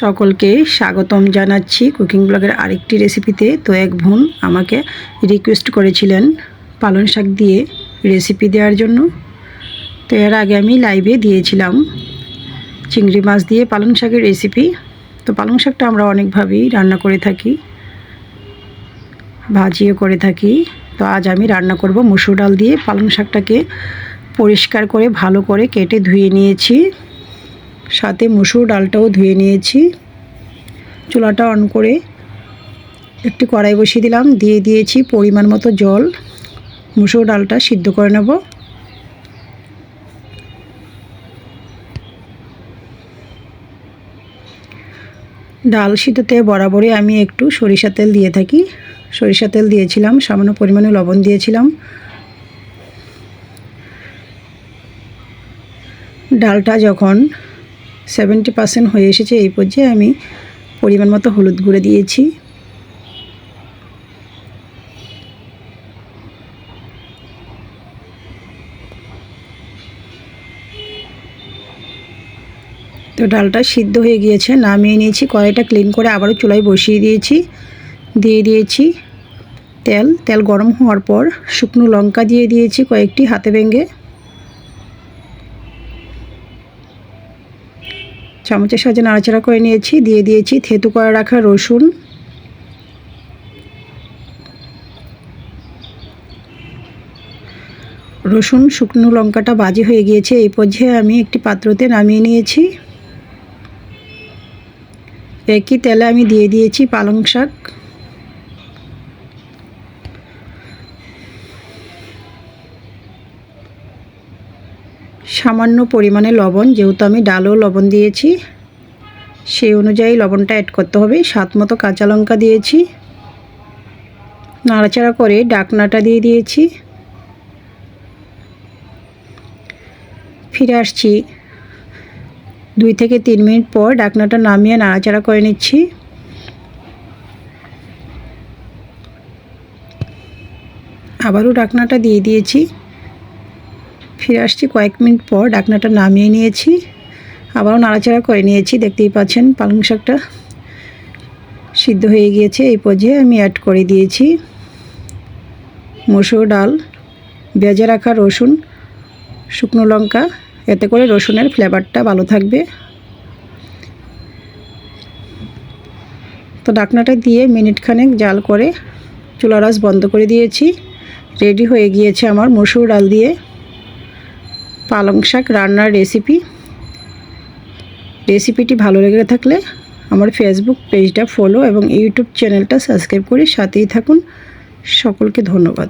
সকলকে স্বাগতম জানাচ্ছি। কুকিং ব্লগের আরেকটি রেসিপিতে তো এক বোন আমাকে রিকোয়েস্ট করেছিলেন পালং শাক দিয়ে রেসিপি দেওয়ার জন্য। তো এর আগে আমি লাইভে দিয়েছিলাম চিংড়ি মাছ দিয়ে পালং শাকের রেসিপি তো পালং শাকটা আমরা অনেকভাবেই রান্না করে থাকি, ভাজিও করে থাকি। তো আজ আমি রান্না করব মুসুর ডাল দিয়ে পালং শাকটাকে পরিষ্কার করে ভালো করে কেটে ধুয়ে নিয়েছি। সাথে মুসুর ডালটাও ধুয়ে নিয়েছি। চুলাটা অন করে একটি কড়াই বসিয়ে দিলাম। দিয়ে দিয়েছি পরিমাণ মতো জল। মুসুর ডালটা সিদ্ধ করে নেব। ডাল সিদ্ধতে বরাবরই আমি একটু সরিষা তেল দিয়ে থাকি। সরিষা তেল দিয়েছিলাম, সামান্য পরিমাণে লবণ দিয়েছিলাম। ডালটা যখন সেভেন্টি পার্সেন্ট হয়ে এসেছে এই পর্যায়ে আমি পরিমাণ মতো হলুদ গুঁড়ো দিয়েছি। তো ডালটা সিদ্ধ হয়ে গিয়েছে, নামিয়ে নিয়েছি, কড়াইটা ক্লিন করে আবারও চুলায় বসিয়ে দিয়েছি, দিয়ে দিয়েছি তেল। তেল গরম হওয়ার পর শুকনো লঙ্কা দিয়ে দিয়েছি কয়েকটি হাতে ভেঙে চামচের সাহায্যে নাড়াচাড়া করে নিয়েছি, দিয়ে দিয়েছি থেতু করে রাখা রসুন। রসুন, শুকনো লঙ্কাটা বাজি হয়ে গিয়েছে, এই পর্যায়ে আমি একটি পাত্রতে নামিয়ে নিয়েছি। একই তেলে আমি দিয়ে দিয়েছি পালং শাক। সামান্য পরিমাণে লবণ, যেহেতু আমি ডালও লবণ দিয়েছি, সেই অনুযায়ী লবণটা অ্যাড করতে হবে। স্বাদ মতো কাঁচা লঙ্কা দিয়েছি, নাড়াচাড়া করে ডাকনাটা দিয়ে দিয়েছি। ফিরে আসছি। দুই থেকে তিন মিনিট পর ডাকনাটা নামিয়ে নাড়াচাড়া করে নিচ্ছি। আবারও ডাকনাটা দিয়ে দিয়েছি। ফিরে আসছি কয়েক মিনিট পর, ডাকনাটা নামিয়ে নিয়েছি। আবারও নাড়াচাড়া করে নিয়েছি, দেখতেই পাচ্ছেন পালং শাকটা সিদ্ধ হয়ে গিয়েছে। এই পর্যায়ে আমি অ্যাড করে দিয়েছি মসুর ডাল, ভেজে রাখা রসুন, শুকনো লঙ্কা, এতে করে রসুনের ফ্লেভারটা ভালো থাকবে। তো ডাকনাটা দিয়ে মিনিট খানেক জাল করে চুলা রাস বন্ধ করে দিয়েছি। রেডি হয়ে গিয়েছে আমার মসুর ডাল দিয়ে। পালং শাক রান্নার রেসিপি রেসিপিটি ভালো লেগে থাকলে আমার ফেসবুক পেজটা ফলো এবং ইউটিউব চ্যানেলটা সাবস্ক্রাইব করে সাথেই থাকুন। সকলকে ধন্যবাদ।